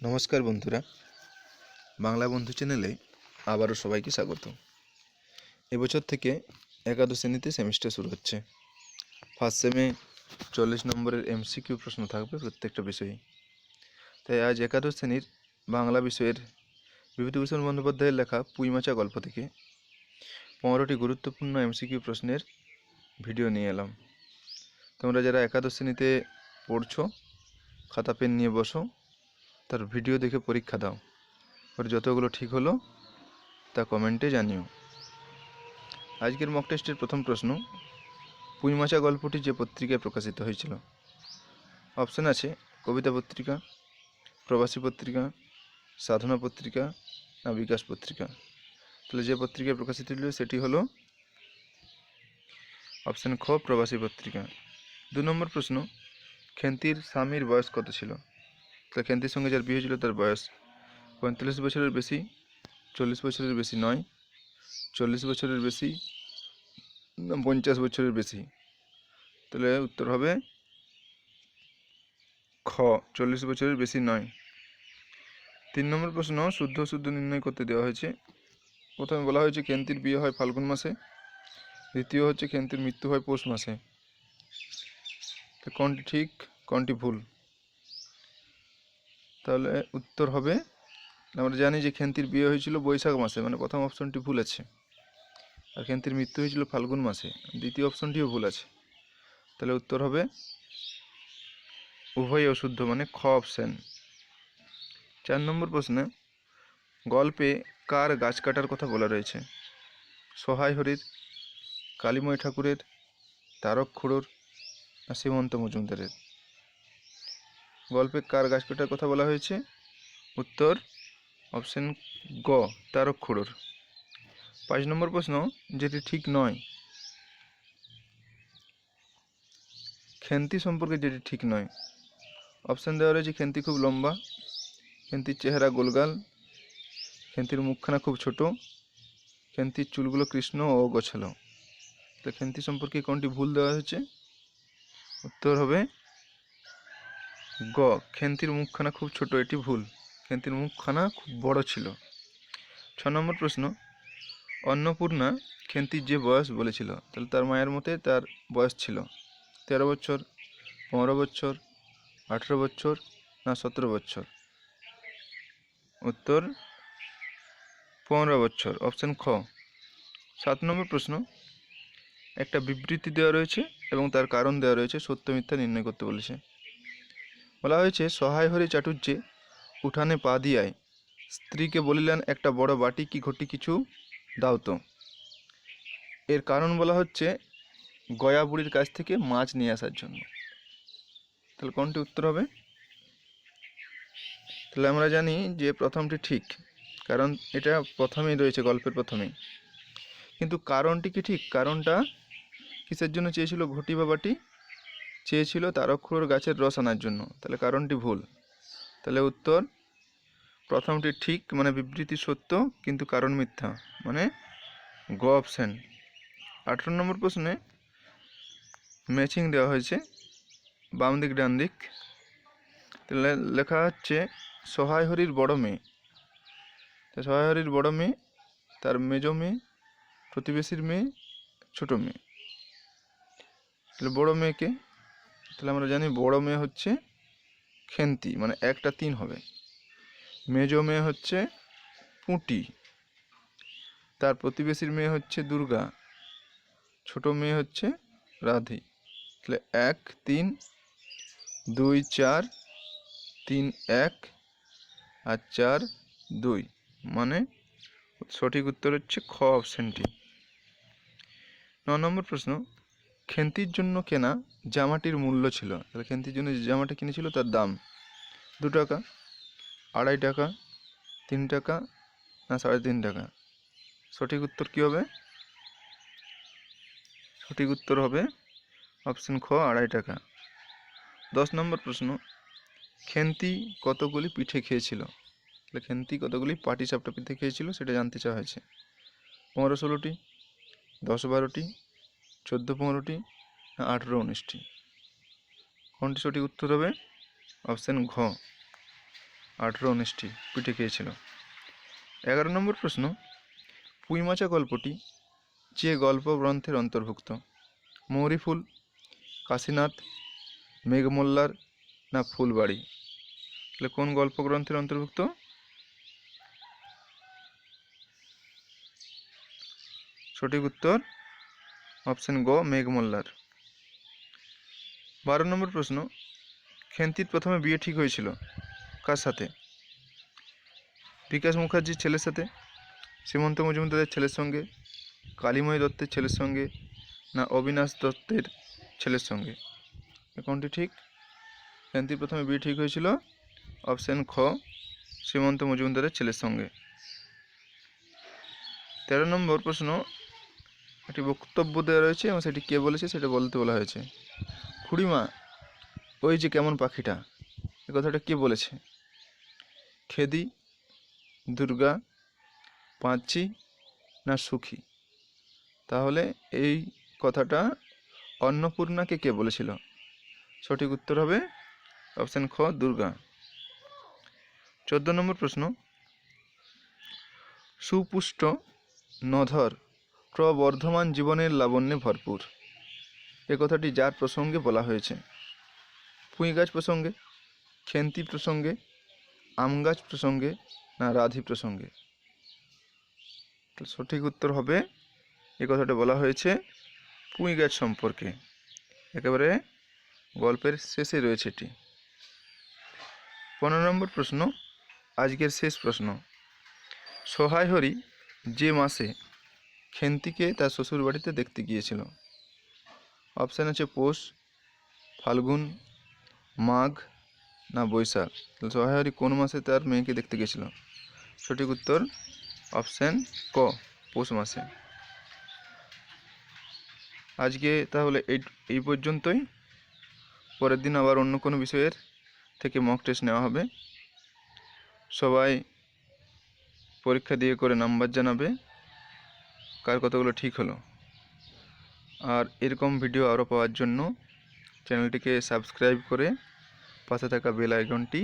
নমস্কার বন্ধুরা। বাংলা বন্ধু চ্যানেলে আবারও সবাইকে স্বাগত। এবছর থেকে একাদশ শ্রেণীতে সেমিস্টার শুরু হচ্ছে। ফার্স্ট সেমে চল্লিশ নম্বরের এমসিকিউ প্রশ্ন থাকবে প্রত্যেকটা বিষয়ে তাই আজ একাদশ শ্রেণির বাংলা বিষয়ের বিভূতিভূষণ বন্দ্যোপাধ্যায়ের লেখা পুইমাচা গল্প থেকে পনেরোটি গুরুত্বপূর্ণ এমসিকিউ প্রশ্নের ভিডিও নিয়ে এলাম। তোমরা যারা একাদশ শ্রেণীতে পড়ছো, খাতা, পেন নিয়ে বসো তার ভিডিও দেখে পরীক্ষা দাও। ওর যতগুলো ঠিক হলো, তা কমেন্টে জানিও। আজকের মক টেস্টের প্রথম প্রশ্ন পুইমাচা গল্পটি যে পত্রিকায় প্রকাশিত হয়েছিল। অপশান আছে, কবিতা পত্রিকা, প্রবাসী পত্রিকা, সাধনা পত্রিকা, না বিকাশ পত্রিকা। তাহলে যে পত্রিকায় প্রকাশিত হলো, সেটি হলো অপশান খ, প্রবাসী পত্রিকা। দু নম্বর প্রশ্ন, খেন্তির স্বামীর বয়স কত ছিল? তাহলে খেন্তির সঙ্গে যার বিয়ে হয়েছিল তার বয়স পঁয়তাল্লিশ বছরের বেশি, চল্লিশ বছরের বেশি নয়, চল্লিশ বছরের বেশি পঞ্চাশ বছরের বেশি। তাহলে উত্তর হবে খ, চল্লিশ বছরের বেশি নয়। তিন নম্বর প্রশ্ন, শুদ্ধ শুদ্ধ নির্ণয় করতে দেওয়া হয়েছে। প্রথমে বলা হয়েছে খেন্তির বিয়ে হয় ফাল্গুন মাসে, দ্বিতীয় হচ্ছে খেন্তির মৃত্যু হয় পৌষ মাসে। কোনটি ঠিক, কোনটি ভুল? তাহলে উত্তর হবে, আমরা জানি যে খেন্তির বিয়ে হয়েছিল বৈশাখ মাসে মানে প্রথম অপশনটি ভুল আছে। আর খেন্তির মৃত্যু হয়েছিল ফাল্গুন মাসে, দ্বিতীয় অপশনটিও ভুল আছে। তাহলে উত্তর হবে উভয় অশুদ্ধ মানে খ অপশন চার নম্বর প্রশ্নে, গল্পে কার গাছ কাটার কথা বলা রয়েছে? সহায় হরির, কালীময় ঠাকুরের, তারক খুড়োর, না সীমন্ত মজুমদারের? গল্পে কার গাছ কাটার কথা বলা হয়েছে? উত্তর, অপশন গ, তারক খুড়োর। পাঁচ নম্বর প্রশ্ন, যেটি ঠিক নয়। খেন্তি সম্পর্কে যেটি ঠিক নয়। অপশান দেওয়া রয়েছে, খেন্তি খুব লম্বা, খেন্তির চেহারা গোলগাল, খেন্তির মুখখানা খুব ছোট, খেন্তির চুলগুলো কৃষ্ণ ও গোছালো তো খেন্তি সম্পর্কে কোনটি ভুল দেওয়া হয়েছে? উত্তর হবে গ, খেন্তির মুখখানা খুব ছোট, এটি ভুল। খেন্তির মুখখানা খুব বড় ছিল। ছ নম্বর প্রশ্ন, অন্নপূর্ণা খেন্তির যে বয়স বলেছিল, তাহলে তার মায়ের মতে তার বয়স ছিল। তেরো বছর, পনেরো বছর, আঠেরো বছর না সতেরো বছর? উত্তর, পনেরো বছর। অপশান খ, সাত নম্বর প্রশ্ন, একটা বিবৃতি দেওয়া রয়েছে এবং তার কারণ দেওয়া রয়েছে সত্য মিথ্যা নির্ণয় করতে বলেছে। বলা হয়েছে, সহায় হরি চাটুর্যে উঠানে পা দিয়ায় স্ত্রীকে বলিলেন, একটা বড় বাটি কি ঘটি কিছু? দাও তো। এর কারণ বলা হচ্ছে, গয়া বুড়ির কাছ থেকে মাছ নিয়ে আসার জন্য। তাহলে কোনটি উত্তর হবে? তাহলে আমরা জানি যে প্রথমটি ঠিক, কারণ এটা প্রথমেই রয়েছে, গল্পের প্রথমেই। কিন্তু কারণটি কি ঠিক? কারণটা কিসের জন্য চেয়েছিল ঘটি বা বাটি? চেয়েছিল তারক্ষুর গাছের রস আনার জন্য। তাহলে কারণটি ভুল। তাহলে উত্তর, প্রথমটি ঠিক মানে বিবৃতি সত্য, কিন্তু কারণ মিথ্যা। মানে গ অপশান আঠেরো নম্বর প্রশ্নে ম্যাচিং দেওয়া হয়েছে, বাম দিক, ডান দিক। তাহলে লেখা হচ্ছে, সহায় হরির বড় মেয়ে। সহায় হরির বড় মেয়ে, তার মেজ মেয়ে, প্রতিবেশীর মেয়ে, ছোট মেয়ে। তাহলে বড় মেয়েকে তাহলে আমরা জানি বড় মেয়ে হচ্ছে খেন্তি মানে একটা তিন হবে। মেজ মেয়ে হচ্ছে পুঁটি, তার প্রতিবেশীর মেয়ে হচ্ছে দুর্গা, ছোট মেয়ে হচ্ছে রাধি। তাহলে এক, তিন, দুই, চার, তিন, এক, আর চার, দুই মানে সঠিক উত্তর হচ্ছে খ অপশানটি। ন নম্বর প্রশ্ন খেন্তির জন্য কেনা জামাটির মূল্য ছিল। তাহলে খেন্তির জন্য যে জামাটা কিনেছিল তার দাম দু টাকা, আড়াই টাকা, তিন টাকা না সাড়ে তিন টাকা। সঠিক উত্তর কী হবে? সঠিক উত্তর হবে অপশন খ, আড়াই টাকা। দশ নম্বর প্রশ্ন, খেন্তি কতগুলি পিঠে খেয়েছিল? তাহলে খেন্তি কতগুলি পাটি সাপটা পিঠে খেয়েছিল সেটা জানতে চাওয়া হয়েছে। পনেরো ষোলোটি, দশ বারোটি চোদ্দ পনেরোটি না আঠেরো উনিশটি। কোনটি সঠিক উত্তর হবে? অপশান ঘ। আঠেরো উনিশটি পিঠে খেয়েছিল। এগারো নম্বর প্রশ্ন পুঁইমাচা গল্পটি যে গল্প গ্রন্থের অন্তর্ভুক্ত? মৌরি ফুল কাশীনাথ, মেঘমল্লার না ফুলবাড়ি? তাহলে কোন গল্প গ্রন্থের অন্তর্ভুক্ত? সঠিক উত্তর অপশন গ, মেঘমল্লার। বারো নম্বর প্রশ্ন, খেন্তির প্রথমে বিয়ে ঠিক হয়েছিল, কার সাথে? বিকাশ মুখার্জির ছেলের সাথে সীমন্ত মজুমদারের ছেলের সঙ্গে কালীময় দত্তের ছেলের সঙ্গে, না অবিনাশ দত্তের ছেলের সঙ্গে? কোনটি ঠিক? খেন্তির প্রথমে বিয়ে ঠিক হয়েছিল, অপশান খ সীমন্ত মজুমদারের ছেলের সঙ্গে। তেরো নম্বর প্রশ্ন একটি বক্তব্য দেওয়া রয়েছে এবং সেটি কে বলেছে সেটা বলতে বলা হয়েছে। খুড়িমা, ওই যে কেমন পাখিটা, এ কথাটা কে বলেছে? খেদি, দুর্গা, পাঁচি না সুখী? তাহলে এই কথাটা অন্নপূর্ণাকে কে বলেছিল? সঠিক উত্তর হবে অপশান খ, দুর্গা। চোদ্দ নম্বর প্রশ্ন। সুপুষ্ট নধর প্রবর্ধমান জীবনের লাবণ্যে ভরপুর। এ কথাটি যার প্রসঙ্গে বলা হয়েছে। পুঁই গাছ প্রসঙ্গে, খেন্তি প্রসঙ্গে, আম গাছ প্রসঙ্গে, না রাধি প্রসঙ্গে। সঠিক উত্তর হবে, এ কথাটা বলা হয়েছে পুঁই গাছ সম্পর্কে। একেবারে গল্পের শেষে রয়েছে এটি। পনেরো নম্বর প্রশ্ন, আজকের শেষ প্রশ্ন। সহায় হরি, যে মাসে খেন্তিকে তার শ্বশুর বাড়িতে দেখতে গিয়েছিল। অপশান আছে পৌষ, ফাল্গুন, মাঘ না বৈশাখ। তাহলে সহায় কোন মাসে তার মেয়েকে দেখতে গিয়েছিল? সঠিক উত্তর অপশান ক, পৌষ মাসে। আজকে তাহলে এই পর্যন্তই। পরের দিন আবার অন্য কোনো বিষয়ের থেকে মক টেস্ট নেওয়া হবে। সবাই পরীক্ষা দিয়ে করে নাম্বার জানাবে। কার কতগুলো ঠিক হলো। আর এরকম ভিডিও আরও পাওয়ার জন্য চ্যানেলটিকে সাবস্ক্রাইব করে পাশে থাকা বেল আইকনটি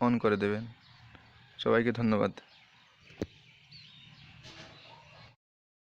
অন করে দেবেন। সবাইকে ধন্যবাদ।